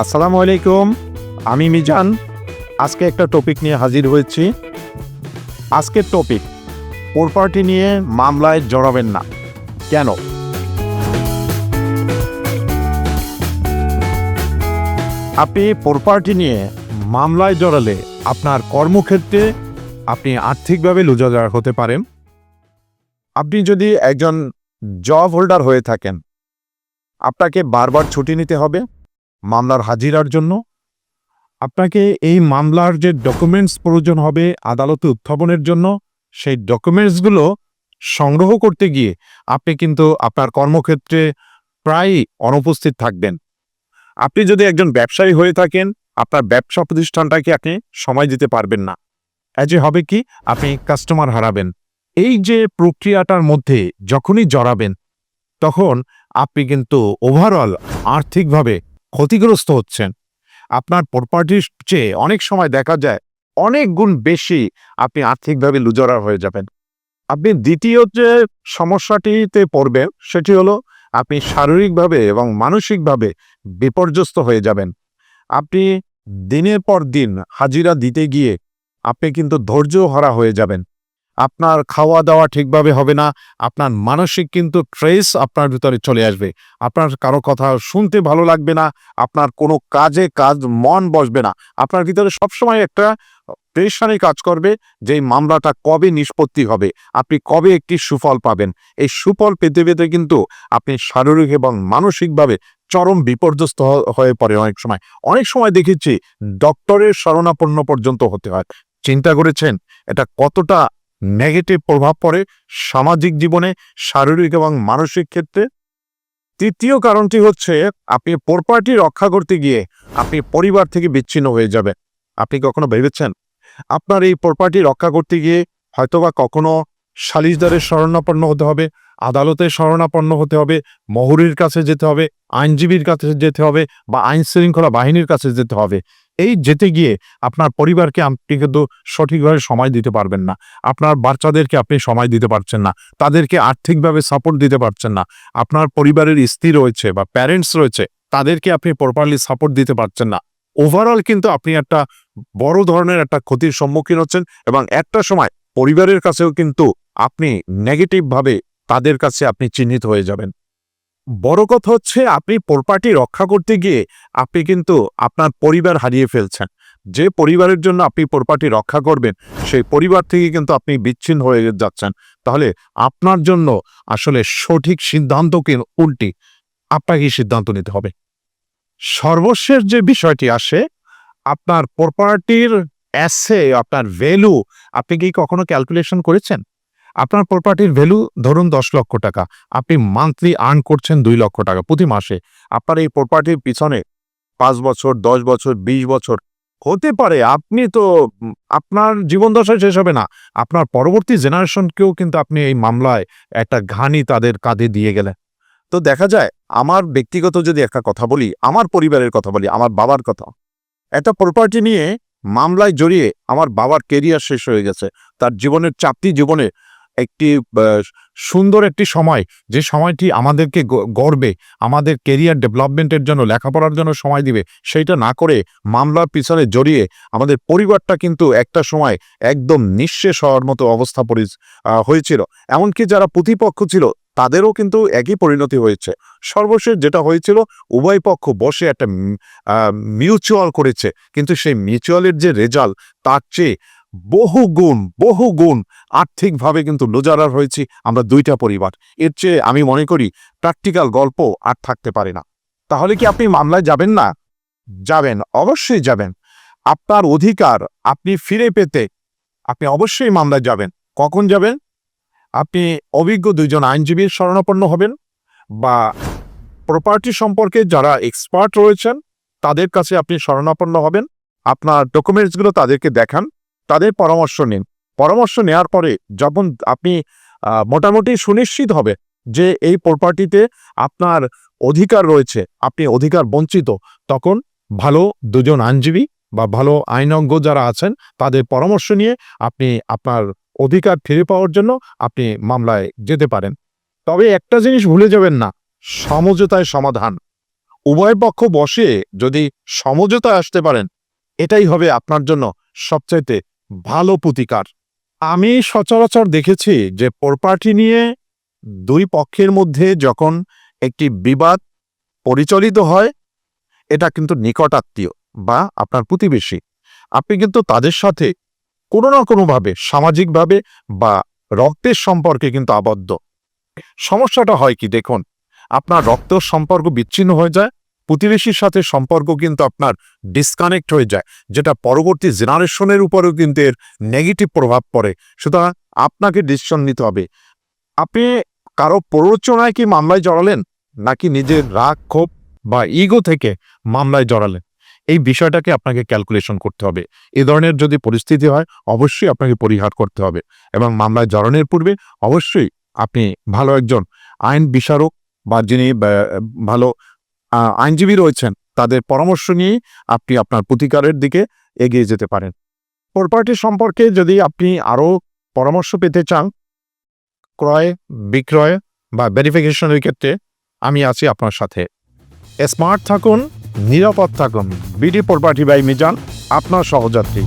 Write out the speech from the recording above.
আসসালামু আলাইকুম, আমি মিজান। আজকে একটা টপিক নিয়ে হাজির হয়েছি। আজকের টপিক প্রপার্টি নিয়ে মামলায় জড়াবেন না। কেন? আপনি প্রপার্টি নিয়ে মামলায় জড়ালে আপনার কর্মক্ষেত্রে আপনি আর্থিকভাবে লুজাদার হতে পারেন। আপনি যদি একজন জব হোল্ডার হয়ে থাকেন, আপনাকে বারবার ছুটি নিতে হবে। মামলার হাজিরার জন্য। আপনাকে এই মামলার যে ডকুমেন্টস প্রয়োজন হবে আদালতে উত্থাপনের জন্য, সেই ডকুমেন্টসগুলো সংগ্রহ করতে গিয়ে আপনি কিন্তু আপনার কর্মক্ষেত্রে প্রায়ই অনুপস্থিত থাকবেন। আপনি যদি একজন ব্যবসায়ী হয়ে থাকেন, আপনার ব্যবসা প্রতিষ্ঠানটাকে আপনি সময় দিতে পারবেন না। এজে হবে কি, আপনি কাস্টমার হারাবেন। এই যে প্রক্রিয়াটার মধ্যে যখনই জড়াবেন, তখন আপনি কিন্তু ওভারঅল আর্থিকভাবে ক্ষতিগ্রস্ত হচ্ছেন। আপনার প্রপার্টির চেয়ে অনেক সময় দেখা যায় অনেক গুণ বেশি আপনি আর্থিকভাবে লুজারার হয়ে যাবেন। আপনি দ্বিতীয় যে সমস্যাটিতে পড়বেন সেটি হলো আপনি শারীরিকভাবে এবং মানসিকভাবে বিপর্যস্ত হয়ে যাবেন। আপনি দিনের পর দিন হাজিরা দিতে গিয়ে আপনি কিন্তু ধৈর্য হরা হয়ে যাবেন। আপনার খাওয়া দাওয়া ঠিকভাবে হবে না, আপনার মানসিক কিন্তু ট্রেস আপনার ভিতরে চলে আসবে। আপনার কারও কথা শুনতে ভালো লাগবে না, আপনার কোনো কাজে কাজ মন বসবে না। আপনার ভিতরে সবসময় একটা প্রেশানি কাজ করবে, যে মামলাটা কবে নিষ্পত্তি হবে, আপনি কবে একটি সুফল পাবেন। এই সুফল পেতে পেতে কিন্তু আপনি শারীরিক এবং মানসিকভাবে চরম বিপর্যস্ত হয়ে পড়ে অনেক সময়। অনেক সময় দেখেছি ডক্টরের শরণাপন্ন পর্যন্ত হতে হয়। চিন্তা করেছেন, এটা কতটা নেগেটিভ প্রভাব পড়ে সামাজিক জীবনে, শারীরিক এবং মানসিক ক্ষেত্রে। তৃতীয় কারণটি হচ্ছে, আপনি প্রপার্টি রক্ষা করতে গিয়ে আপনি পরিবার থেকে বিচ্ছিন্ন হয়ে যাবেন। আপনি কখনো ভেবেছেন? আপনার এই প্রপার্টি রক্ষা করতে গিয়ে হয়তোবা কখনো সালিশদারের শরণাপন্ন হতে হবে, আদালতে শরণাপন্ন হতে হবে, মহুরির কাছে যেতে হবে, আইনজীবীর কাছে যেতে হবে বা আইন শৃঙ্খলা বাহিনীর কাছে যেতে হবে। এই যেতে গিয়ে আপনার পরিবারকে আপনি কিন্তু সঠিকভাবে সময় দিতে পারবেন না। আপনার বাচ্চাদেরকে আপনি সময় দিতে পারছেন না। তাদেরকে আর্থিকভাবে সাপোর্ট দিতে পারছেন না। আপনার পরিবারের স্ত্রী রয়েছে বা প্যারেন্টস রয়েছে, তাদেরকে আপনি প্রপারলি সাপোর্ট দিতে পারছেন না। ওভারঅল কিন্তু আপনি একটা বড় ধরনের একটা ক্ষতির সম্মুখীন হচ্ছেন এবং একটা সময় পরিবারের কাছেও কিন্তু আপনি নেগেটিভ ভাবে তাদের কাছে আপনি চিহ্নিত হয়ে যাবেন। বড় কথা হচ্ছে আপনি প্রপার্টি রক্ষা করতে গিয়ে আপনি কিন্তু আপনার পরিবার হারিয়ে ফেলছেন। যে পরিবারের জন্য আপনি প্রপার্টি রক্ষা করবেন, সেই পরিবার থেকে কিন্তু আপনি বিচ্ছিন্ন হয়ে যাচ্ছেন। তাহলে আপনার জন্য আসলে সঠিক সিদ্ধান্ত কি উল্টি আপনাকে সিদ্ধান্ত নিতে হবে। সর্বশেষ যে বিষয়টি আসে, আপনার প্রপার্টির অ্যাসে আপনার ভ্যালু আপনি কি কখনো ক্যালকুলেশন করেছেন? আপনার প্রপার্টির ভ্যালু ধরুন দশ লক্ষ টাকা, আপনি মান্থলি আর্ন করছেন দুই লক্ষ টাকা প্রতি মাসে। আপনার এই প্রপার্টির পিছনে পাঁচ বছর, দশ বছর, বিশ বছর, হতে পারে আপনি তো, আপনার জীবন দশায় শেষ হবে না। আপনার পরবর্তী জেনারেশনকেও কিন্তু আপনি এই মামলায় একটা ঘানি তাদের কাঁধে দিয়ে গেলেন। তো দেখা যায়, আমার ব্যক্তিগত যদি একটা কথা বলি, আমার পরিবারের কথা বলি, আমার বাবার কথা, একটা প্রপার্টি নিয়ে মামলায় জড়িয়ে আমার বাবার কেরিয়ার শেষ হয়ে গেছে। তার জীবনের চাপতি জীবনে একটি সুন্দর একটি সময়। যে সময়টি আমাদেরকে গর্বে আমাদের কেরিয়ার ডেভেলপমেন্টের জন্য, লেখাপড়ার জন্য সময় দিবে, সেইটা না করে মামলার পিছনে জড়িয়ে আমাদের পরিবারটা কিন্তু একটা সময় একদম নিঃশেষ হওয়ার মতো অবস্থা পরি হয়েছিল। এমনকি যারা প্রতিপক্ষ ছিল, তাদেরও কিন্তু একই পরিণতি হয়েছে। সর্বশেষ যেটা হয়েছিল, উভয় পক্ষ বসে একটা মিউচুয়াল করেছে। কিন্তু সেই মিউচুয়ালের যে রেজাল্ট তার চেয়ে বহু গুণ বহু গুণ আর্থিকভাবে কিন্তু লোজারার হয়েছি আমরা দুইটা পরিবার। এর চেয়ে আমি মনে করি প্র্যাকটিক্যাল গল্প আর থাকতে পারে না। তাহলে কি আপনি মামলায় যাবেন না? যাবেন, অবশ্যই যাবেন। আপনার অধিকার আপনি ফিরে পেতে আপনি অবশ্যই মামলায় যাবেন। কখন যাবেন? আপনি অভিজ্ঞ দুইজন আইনজীবীর শরণাপন্ন হবেন বা প্রপার্টি সম্পর্কে যারা এক্সপার্ট রয়েছেন তাদের কাছে আপনি শরণাপন্ন হবেন। আপনার ডকুমেন্টসগুলো তাদেরকে দেখান। তাদের পরামর্শ নিন। পরামর্শ নেওয়ার পরে যখন আপনি মোটামুটি সুনিশ্চিত হবে যে এই প্রপার্টিতে আপনার অধিকার রয়েছে, আপনি অধিকার বঞ্চিত, তখন ভালো দুজন আইনজীবী বা ভালো আইনজ্ঞ যারা আছেন, তাদের পরামর্শ নিয়ে আপনি আপনার অধিকার ফিরে পাওয়ার জন্য আপনি মামলায় যেতে পারেন। তবে একটা জিনিস ভুলে যাবেন না, সমঝোতায় সমাধান। উভয় পক্ষ বসে যদি সমঝোতায় আসতে পারেন, এটাই হবে আপনার জন্য সবচাইতে ভালো প্রতিকার। আমি সচরাচর দেখেছি যে প্রপার্টি নিয়ে দুই পক্ষের মধ্যে যখন একটি বিবাদ পরিচালিত হয়, এটা কিন্তু নিকটাত্মীয় বা আপনার প্রতিবেশী। আপনি কিন্তু তাদের সাথে কোনো না কোনোভাবে সামাজিকভাবে বা রক্তের সম্পর্কে কিন্তু আবদ্ধ। সমস্যাটা হয় কি দেখুন, আপনার রক্ত সম্পর্ক বিচ্ছিন্ন হয়ে যায় প্রতিবেশীর সাথে সম্পর্ক কিন্তু আপনার ডিসকানেক্ট হয়ে যায়, যেটা পরবর্তী জেনারেশনের উপরেও কিন্তু এর নেগেটিভ প্রভাব পড়ে। সুতরাং আপনাকে ডিসিশন নিতে হবে। আপনি কারও প্ররোচনায় কি মামলায় জড়ালেন, নাকি নিজের রাগ, ক্ষোভ বা ইগো থেকে মামলায় জড়ালেন? এই বিষয়টাকে আপনাকে ক্যালকুলেশন করতে হবে। এ ধরনের যদি পরিস্থিতি হয়, অবশ্যই আপনাকে পরিহার করতে হবে এবং মামলায় জড়ানোর পূর্বে অবশ্যই আপনি ভালো একজন আইন বিচারক বা যিনি ভালো আইনজীবী রয়েছেন, তাদের পরামর্শ নিয়ে আপনি আপনার প্রতিকারের দিকে এগিয়ে যেতে পারেন। প্রপার্টি সম্পর্কে যদি আপনি আরও পরামর্শ পেতে চান, ক্রয়, বিক্রয় বা ভেরিফিকেশনের ক্ষেত্রে আমি আছি আপনার সাথে। স্মার্ট থাকুন, নিরাপদ থাকুন। বিডি প্রপার্টি বাই মিজান আপনার সহযাত্রী।